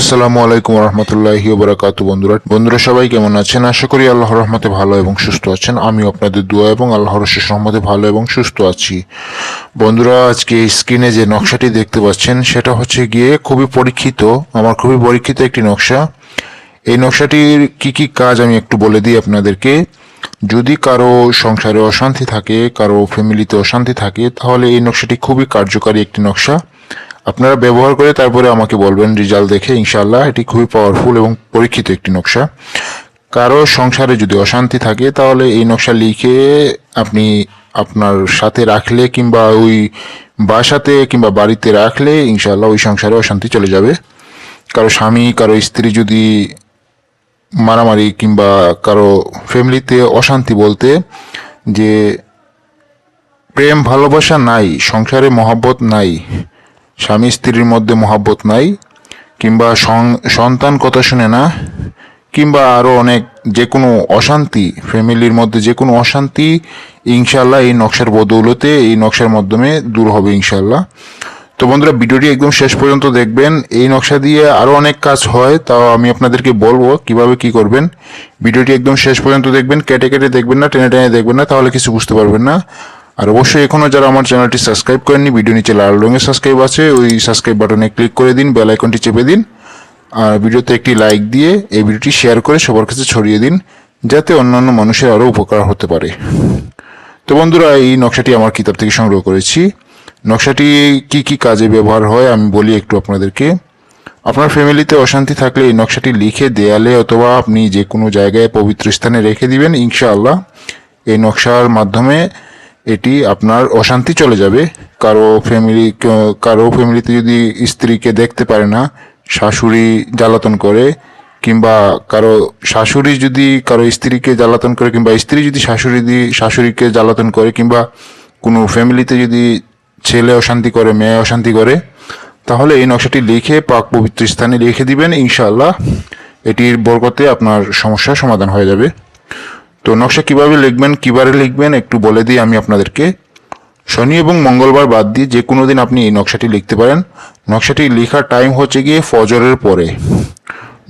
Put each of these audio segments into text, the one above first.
আসসালামু আলাইকুম রহমতুল্লাহি বারাকাতু বন্ধুরা। বন্ধুরা সবাই কেমন আছেন? আশা করি আল্লাহর রহমতে ভালো এবং সুস্থ আছেন। আমি আপনাদের দোয়া এবং আল্লাহর শেষ রহমতে ভালো এবং সুস্থ আছি। বন্ধুরা, আজকে স্ক্রিনে যে নকশাটি দেখতে পাচ্ছেন, সেটা হচ্ছে গিয়ে খুবই পরীক্ষিত, আমার খুবই পরীক্ষিত একটি নকশা। এই নকশাটির কি কি কাজ আমি একটু বলে দিই আপনাদেরকে। যদি কারও সংসারে অশান্তি থাকে, কারও ফ্যামিলিতে অশান্তি থাকে, তাহলে এই নকশাটি খুবই কার্যকারী একটি নকশা। আপনারা ব্যবহার করে তারপরে আমাকে বলবেন রেজাল্ট দেখে ইনশাল্লাহ এটি খুবই পাওয়ারফুল এবং পরীক্ষিত একটি নকশা। কারও সংসারে যদি অশান্তি থাকে, তাহলে এই নকশা লিখে আপনি আপনার সাথে রাখলে কিংবা ওই বাসাতে কিংবা বাড়িতে রাখলে ইনশাল্লাহ ওই সংসারে অশান্তি চলে যাবে। কারও স্বামী, কারও স্ত্রী যদি মারামারি কিংবা কারও ফ্যামিলিতে অশান্তি বলতে যে প্রেম, ভালোবাসা নাই, সংসারে মহাব্বত নাই স্বামী স্ত্রীর মধ্যে মহাব্বত নাই, কিংবা সন্তান কথা শুনে না, কিংবা আরও অনেক যে কোনো অশান্তি, ফ্যামিলির মধ্যে যে কোনো অশান্তি ইনশাল্লাহ এই নকশার বদৌলতে এই নকশার মাধ্যমে দূর হবে ইনশাল্লাহ তো বন্ধুরা, ভিডিওটি একদম শেষ পর্যন্ত দেখবেন। এই নকশা দিয়ে আরও অনেক কাজ হয়, তাও আমি আপনাদেরকে বলব কীভাবে কি করবেন। ভিডিওটি একদম শেষ পর্যন্ত দেখবেন, কেটে কেটে দেখবেন না, টেনে টেনে দেখবেন না, তাহলে কিছু বুঝতে পারবেন না। আর অবশ্যই এখনও যারা আমার চ্যানেলটি সাবস্ক্রাইব করেননি, ভিডিও নিচে লাল রঙের সাবস্ক্রাইব আছে, ওই সাবস্ক্রাইব বাটনে ক্লিক করে দিন বেল আইকনটি চেপে দিন, আর ভিডিওতে একটি লাইক দিয়ে এই ভিডিওটি শেয়ার করে সবার কাছে ছড়িয়ে দিন, যাতে অন্যান্য মানুষের আরও উপকার হতে পারে। তো বন্ধুরা, এই নকশাটি আমার কিতাব থেকে সংগ্রহ করেছি। নকশাটি কি কি কাজে ব্যবহার হয় আমি বলি একটু আপনাদেরকে। আপনার ফ্যামিলিতে অশান্তি থাকলে এই নকশাটি লিখে দেয়ালে অথবা আপনি যে কোনো জায়গায় পবিত্র স্থানে রেখে দিবেন, ইনশাআল্লাহ। এই নকশার মাধ্যমে এটি আপনার অশান্তি চলে যাবে। কারও ফ্যামিলি কারও ফ্যামিলিতে যদি স্ত্রীকে দেখতে পারে না, শাশুড়ি জ্বালাতন করে, কিংবা কারও শাশুড়ি যদি, কারও স্ত্রীকে জ্বালাতন করে, কিংবা স্ত্রী যদি শাশুড়ি দিয়ে শাশুড়িকে জ্বালাতন করে, কিংবা কোনো ফ্যামিলিতে যদি ছেলে অশান্তি করে, মেয়ে অশান্তি করে, তাহলে এই নকশাটি লিখে, পাক পবিত্র স্থানে লিখে দিবেন, ইনশাআল্লাহ। এটির বরকতে আপনার সমস্যার সমাধান হয়ে যাবে। তো নকশা কীভাবে লিখবেন কীভাবে লিখবেন, একটু বলে দিই আমি আপনাদেরকে শনি এবং মঙ্গলবার বাদ দিয়ে যে কোনো দিন আপনি এই নকশাটি লিখতে পারেন। নকশাটি লেখার টাইম হচ্ছে গিয়ে ফজরের পরে।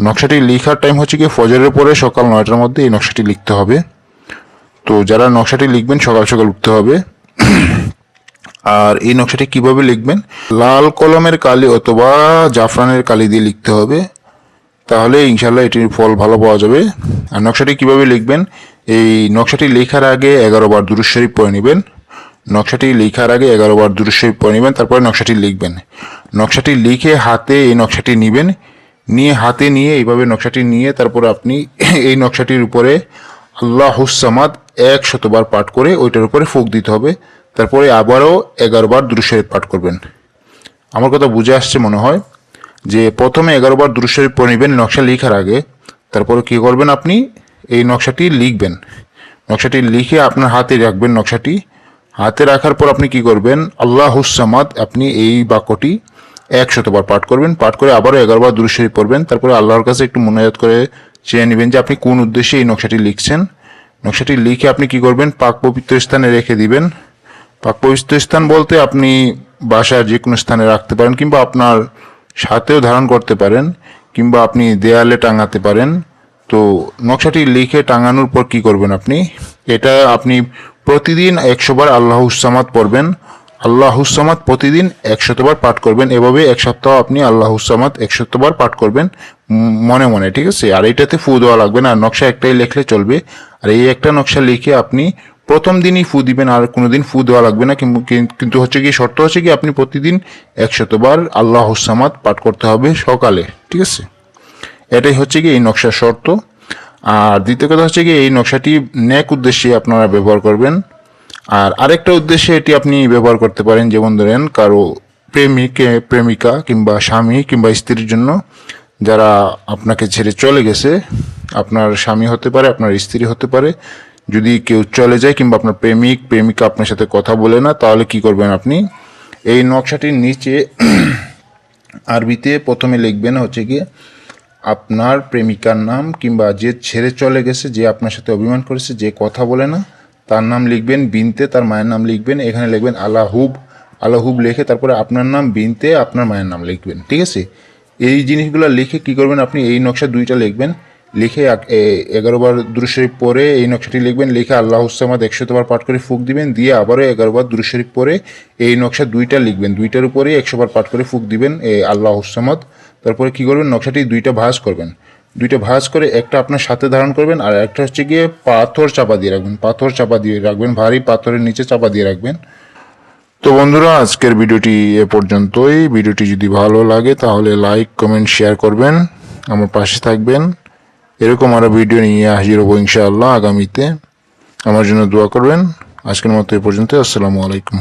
নকশাটি লেখার টাইম হচ্ছে গিয়ে ফজরের পরে সকাল নয়টার মধ্যে এই নকশাটি লিখতে হবে। তো যারা নকশাটি লিখবেন, সকাল সকাল উঠতে হবে। আর এই নকশাটি কীভাবে লিখবেন? লাল কলমের কালি অথবা জাফরানের কালি দিয়ে লিখতে হবে। তাহলে ইনশাল্লাহ এটির ফল ভালো পাওয়া যাবে। আর নকশাটি কীভাবে লিখবেন? এই নকশাটি লেখার আগে এগারো বার দুরুজ শরীফ পড়ে নেবেন। নকশাটি লেখার আগে এগারো বার দুরুজ শরীফ পড়ে নেবেন, তারপরে নকশাটি লিখবেন। নকশাটি লিখে হাতে এই নকশাটি নেবেন। নিয়ে হাতে নিয়ে এইভাবে নকশাটি নিয়ে তারপর আপনি এই নকশাটির উপরে আল্লাহ হুসামাদ এক শতবার পাঠ করে ওইটার উপরে ফুক দিতে হবে। তারপরে আবারও এগারো বার দুরুজ শরীফ পাঠ করবেন। আমার কথা বুঝে আসছে মনে হয় যে প্রথমে এগারো বার দুরুজ শরীফ পড়ে নেবেন নকশা লেখার আগে। তারপরে কী করবেন আপনি? এই নকশাটি লিখবেন। নকশাটি লিখে আপনার হাতে রাখবেন নকশাটি। হাতে রাখার পর আপনি কি করবেন? আল্লাহ হুসামাদ আপনি এই বাক্যটি একশতবার পাঠ করবেন। পাঠ করে আবারও এগারো বার দুরুজ পড়বেন। তারপরে আল্লাহর কাছে একটু মনোজাত করে চেয়ে নেবেন যে আপনি কোন উদ্দেশ্যে এই নকশাটি লিখছেন। নকশাটি লিখে আপনি কি করবেন? পাক পবিত্র স্থানে রেখে দিবেন। পাক পবিত্র স্থান বলতে আপনি বাসার যে কোনো স্থানে রাখতে পারেন কিংবা আপনার সাথেও ধারণ করতে পারেন কিংবা আপনি দেয়ালে টাঙাতে পারেন। তো নকশাটি লিখে টাঙানোর পর কি করবেন আপনি? এটা আপনি প্রতিদিন একশো বার আল্লাহ হুসামাদ পড়বেন। আল্লাহ হুসামাদ প্রতিদিন একশতবার পাঠ করবেন। এভাবে এক সপ্তাহ আপনি আল্লাহ হুসামাদ একশতবার পাঠ করবেন মনে মনে, ঠিক আছে? আর এইটাতে ফু দেওয়া লাগবে না। নকশা একটাই লিখলে চলবে। আর এই একটা নকশা লিখে আপনি প্রথম দিনই ফু দিবেন। আর কোনোদিন ফু দেওয়া লাগবে না। কিন্তু হচ্ছে কি, শর্ত হচ্ছে কি, আপনি প্রতিদিন একশতবার আল্লাহ হুসামাদ পাঠ করতে হবে সকালে, ঠিক আছে? এটাই হচ্ছে কি এই নকশার শর্ত। আর দ্বিতীয় কথা হচ্ছে কি এই নকশাটি ন্যাক উদ্দেশ্যে আপনারা ব্যবহার করবেন। আর আরেকটা উদ্দেশ্যে এটি আপনি ব্যবহার করতে পারেন, যেমন ধরেন কারও প্রেমিক, প্রেমিকা কিংবা স্বামী কিংবা স্ত্রীর জন্য। যারা আপনাকে ছেড়ে চলে গেছে, আপনার স্বামী হতে পারে, আপনার স্ত্রী হতে পারে। যদি কেউ চলে যায় কিংবা আপনার প্রেমিক, প্রেমিকা আপনার সাথে কথা বলে না, তাহলে কি করবেন আপনি? এই নকশাটির নিচে আরবিতে প্রথমে লিখবেন হচ্ছে গিয়ে আপনার প্রেমিকার নাম কিংবা যে ছেড়ে চলে গেছে, যে আপনার সাথে অভিমান করেছে, যে কথা বলে না, তার নাম লিখবেন বিনতে, তার মায়ের নাম লিখবেন, এখানে লিখবেন আলাহুব। আলাহুব লিখে তারপরে আপনার নাম বিনতে, আপনার মায়ের নাম লিখবেন, ঠিক আছে? এই জিনিসগুলো লিখে কি করবেন আপনি? এই নকশা দুইটা লিখবেন। লিখে এক- এ- এগারো বার দুরুশরীফ পরে এই নকশাটি লিখবেন। লিখে আল্লাহ হুসামাদ একশত বার পাঠ করে ফুক দিবেন। দিয়ে আবারও এগারো বার দুরুশরীফ পরে এই নকশা দুইটা লিখবেন। দুইটার উপরেই একশো বার পাঠ করে ফুক দিবেন আল্লাহ হুসামাদ তারপরে কি করবেন? নকশাটি দুইটা ভাঁজ করবেন। দুইটা ভাঁজ করে একটা আপনার সাথে ধারণ করবেন আর একটা হচ্ছে গিয়ে পাথর চাপা দিয়ে রাখবেন। পাথর চাপা দিয়ে রাখবেন, ভারী পাথরের নিচে চাপা দিয়ে রাখবেন। তো বন্ধুরা, আজকের ভিডিওটি এ পর্যন্তই। ভিডিওটি যদি ভালো লাগে তাহলে লাইক, কমেন্ট, শেয়ার করবেন। আমার পাশে থাকবেন। এরকম আরও ভিডিও নিয়ে হাজির হব ইনশাআল্লাহ আগামীতে। আমার জন্য দোয়া করবেন। আজকের মতো এ পর্যন্ত আসসালামু আলাইকুম।